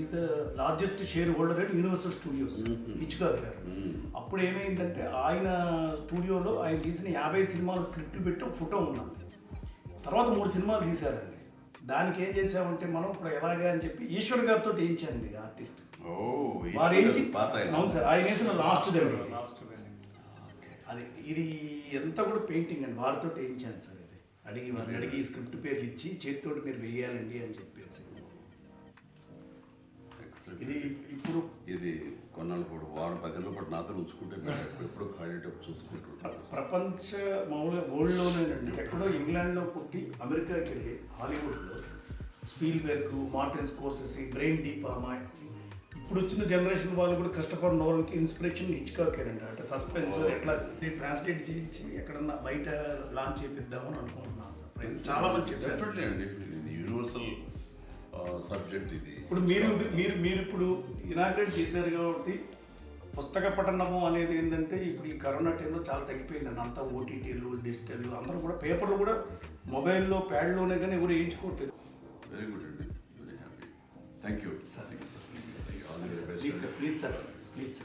Is the largest share holder and universal studios ఇచ్చుకారు గారు. అప్పుడు ఏమైందంటే ఆయన స్టూడియోలో ఆయన తీసిన యాభై సినిమాలు స్క్రిప్ట్ పెట్టి ఫోటో ఉన్నాం. తర్వాత మూడు సినిమాలు తీశారండి. దానికి ఏం చేసామంటే మనం ఇప్పుడు ఎలాగా అని చెప్పి ఈశ్వర్ గారితో వేయించండి ఆర్టిస్ట్. వారు ఏంటి అవును సార్ ఆయన వేసిన లాస్ట్ లాస్ట్ అది ఇది ఎంత కూడా పెయింటింగ్ అండి. వారితో వేయించాను సార్. అడిగి వారిని అడిగి స్క్రిప్ట్ పేర్లు ఇచ్చి చేతితోటి మీరు వేయాలండి అని చెప్పేసి. ఇది ఇప్పుడు ఇది కొన్నాళ్ళ పాటు వారం పది రోజుల పాటు నాతో ఉంచుకుంటే ఎప్పుడు ఖాళీటప్పుడు చూసుకుంటుంటారు. ప్రపంచ మామూలుగా వరల్డ్లోనేనండి ఎక్కడో ఇంగ్లాండ్లో పుట్టి అమెరికాకి వెళ్ళి హాలీవుడ్లో స్పీల్బెర్గ్ మార్టిన్ స్కోర్సెస్ బ్రెయిన్ డీప్ అమ్మాయి. ఇప్పుడు వచ్చిన జనరేషన్ వాళ్ళు కూడా క్రిస్టఫర్ నోలన్కి ఇన్స్పిరేషన్ ఇచ్చుకోకేనండి అంటే. సస్పెన్స్ ఎట్లా ట్రాన్స్లేట్ చేయించి ఎక్కడన్నా బయట లాంచ్ చేపిద్దామని అనుకుంటున్నాను సార్. చాలా చెప్పారు. డెఫినెట్లీ అండి. యూనివర్సల్ సబ్జెక్ట్ ఇది. ఇప్పుడు మీరు మీరు మీరు ఇప్పుడు ఇనాగ్రేట్ చేశారు కాబట్టి పుస్తక పఠనము అనేది ఏంటంటే ఇప్పుడు ఈ కరోనా టైంలో చాలా తగ్గిపోయిందండి అంతా ఓటీటీలు డిజిటల్ అందరూ కూడా పేపర్లు కూడా మొబైల్లో ప్యాడ్లోనే కానీ ఎవరు వేయించుకోవట్లేదు. వెరీ గుడ్ అండి. Thank you. Sir. Thank you, sir. Please, sir. Please, sir. Please, sir. Please, sir.